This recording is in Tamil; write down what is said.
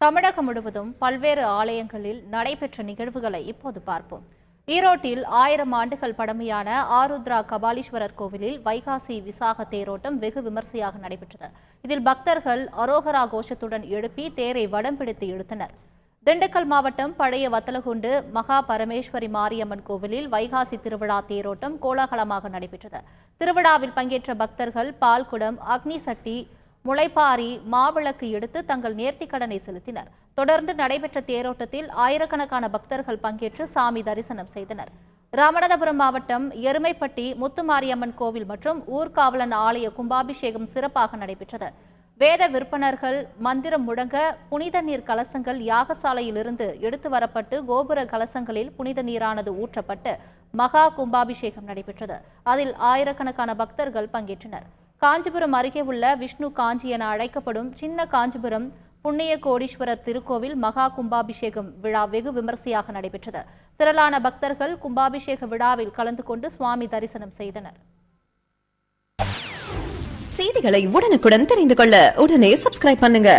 தமிழகம் முழுவதும் பல்வேறு ஆலயங்களில் நடைபெற்ற நிகழ்வுகளை இப்போது பார்ப்போம். ஈரோட்டில் ஆயிரம் ஆண்டுகள் பழமையான ஆருத்ரா கபாலீஸ்வரர் கோவிலில் வைகாசி விசாக தேரோட்டம் வெகு விமர்சையாக நடைபெற்றது. இதில் பக்தர்கள் அரோகரா கோஷத்துடன் எழுப்பி தேரை வடம் பிடித்து இழுத்தனர். திண்டுக்கல் மாவட்டம் பழைய வத்தலகுண்டு மகா பரமேஸ்வரி மாரியம்மன் கோவிலில் வைகாசி திருவிழா தேரோட்டம் கோலாகலமாக நடைபெற்றது. திருவிழாவில் பங்கேற்ற பக்தர்கள் பால்குடம் அக்னி சட்டி முளைப்பாரி மாவிளக்கு எடுத்து தங்கள் நேர்த்திக் கடனை செலுத்தினர். தொடர்ந்து நடைபெற்ற தேரோட்டத்தில் ஆயிரக்கணக்கான பக்தர்கள் பங்கேற்று சாமி தரிசனம் செய்தனர். ராமநாதபுரம் மாவட்டம் எருமைப்பட்டி முத்துமாரியம்மன் கோவில் மற்றும் ஊர்காவலன் ஆலய கும்பாபிஷேகம் சிறப்பாக நடைபெற்றது. வேத விற்பனர்கள் மந்திரம் முழங்க புனித நீர் கலசங்கள் யாகசாலையிலிருந்து எடுத்து வரப்பட்டு கோபுர கலசங்களில் புனித நீரானது ஊற்றப்பட்டு மகா கும்பாபிஷேகம் நடைபெற்றது. அதில் ஆயிரக்கணக்கான பக்தர்கள் பங்கேற்றனர். காஞ்சிபுரம் அருகே உள்ள விஷ்ணு காஞ்சி என அழைக்கப்படும் சின்ன காஞ்சிபுரம் புண்ணிய கோடீஸ்வரர் திருக்கோவில் மகா கும்பாபிஷேகம் விழா வெகு விமர்சையாக நடைபெற்றது. திரளான பக்தர்கள் கும்பாபிஷேக விழாவில் கலந்து கொண்டு சுவாமி தரிசனம் செய்தனர். செய்திகளை உடனுக்குடன் தெரிந்து கொள்ள உடனே சப்ஸ்கிரைப் பண்ணுங்க.